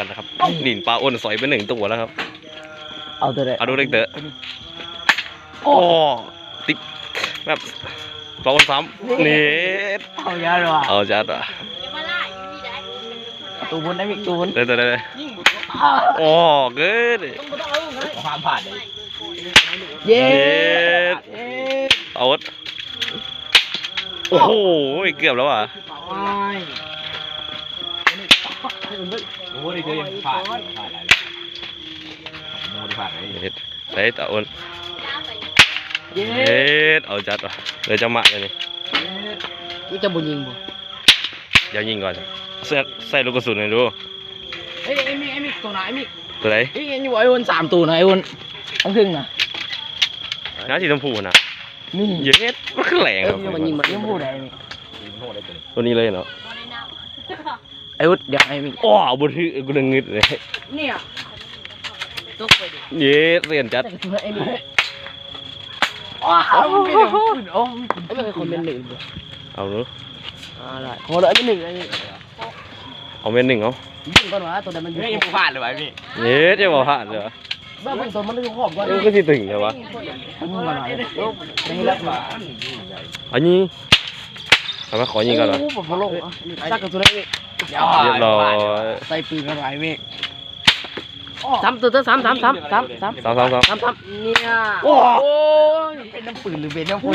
กันนะครับดินปลาอ้นสอยไปหนึ่งตัวแล้วครับ เอาตัวเลยเอาดูเด็กเต๋อโอ้ติ๊กแบบปลาอ้นซ้ำนี่เอายาหรอเอาจัดอะตูบุญได้มิตูบุญเดี๋ยวเดี๋ยวเดี๋ยวโอ้เกิดความผ่านเลยเย้เย็ดเอาวดโอ้โหเกือบแล้วอะ โอ้ยเจอยังผ่านผ่านอะไรโมดิผ่านอะไรเฮ็ดใส่ตาอ้นเย้เฮ็ดเอาจัดว่ะเดี๋ยวจะมาเลยนี่กูจะบุญยิงบ่เดี๋ยวยิงก่อนใส่ใส่ลูกกระสุนหน่อยดูเอ้ยไอ้มิไอ้มิตัวไหนไอ้มิตัวไหนเอ้ยอยู่ไอ้วนสามตัวนะไอ้วนทั้งครึ่งนะน้าสีชมพูนะนี่เย็ดมันคือแหลงเอ้คยรับมันยิงมันยิงพูดได้มิตัวนี้เลยเนาะ ไอ้วุฒเดี๋ยวไอ้มิโอ้เอาบุถือกูดึงงึดเลยเนี่ยตกไปดิเย็ดเรียนจัดแต่ตัวไอ้มิว้าวมันเป็นหนึ่งโอ้ไอ้เป็นคนเป็นหนึ่งเอาเนาะอ่าได้ของเราเป็นหนึ่งไอ้มิเอาเม็ดหนึ่งเอายิงก่อนวะตัวนั้นมันยิงผ่านเลยไอ้มิเย็ดจะบอกผ่านเลยวะบ้าเป็นตัวมันเลยขอบก่อนเอ้ยมันก็สิตึงเลยวะยิงก่อนวะนี่ละมาอันนี้ทำไมขอยิงก่อนวะโอ้ผมลงซักกับตัวนั้นมิ เรียบร้อยใส่ปืนกันไว้มิสามตัวตัวสามสามสามสามสามสามสามสามสามสามเนี่ยโอ้โอ้ยเป็นน้ำปืนหรือเป็นน้ำฝน